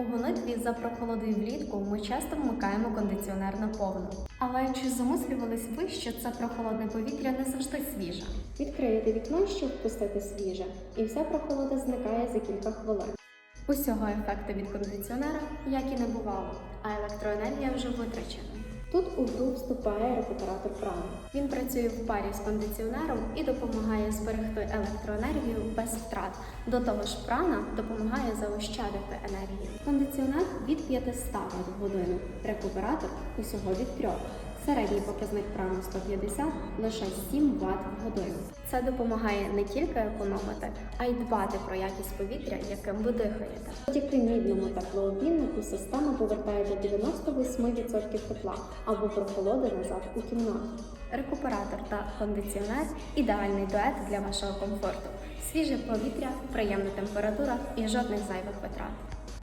У гонитві за прохолодою влітку ми часто вмикаємо кондиціонер на повну. Але чи замислювались ви, що це прохолодне повітря не завжди свіже? Відкриєте вікно, щоб впустити свіже, і вся прохолода зникає за кілька хвилин. Усього ефекту від кондиціонера як і не бувало, а електроенергія вже витрачена. Тут у гру вступає рекуператор прани. Він працює в парі з кондиціонером і допомагає зберегти електроенергію без втрат. До того ж, прана допомагає заощадити енергію. Кондиціонер від 500 Вт в годину, рекуператор усього від 3. Середній показник прани 150, лише 7 Вт в годину. Це допомагає не тільки економити, а й дбати про якість повітря, яким ви дихаєте. Завдяки мідному теплообміннику система повертає до 98% тепла або прохолоди назад у кімнату. Рекуператор та кондиціонер ідеальний дует для вашого комфорту. Свіже повітря, приємна температура і жодних зайвих витрат.